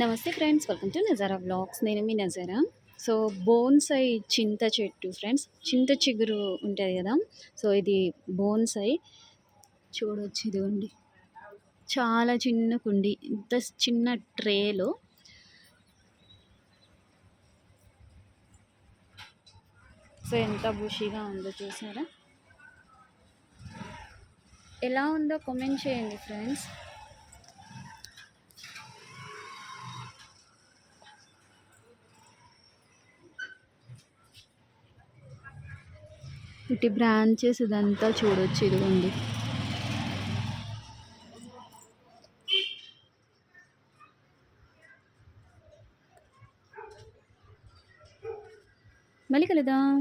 నమస్తే friends welcome to Nazara blogs నేను మీ నజారా. సో బోన్సై చింత చెట్టు ఫ్రెండ్స్ చింత చిగురు ఉంటుంది కదా. సో ఇది బోన్సై. చూడొచ్చు ఇదిగోండి. చాలా చిన్న కుండి ఇంత చిన్న ట్రేలో. సో ఎంత బుషీగా ఉందో చూసారా? ఎలా ఉందో కామెంట్ చేయండి ఫ్రెండ్స్. ఇటు బ్రాంచెస్ ఇదంతా చూడొచ్చు ఇదిగోండి. మళ్ళీ కలుద్దాం.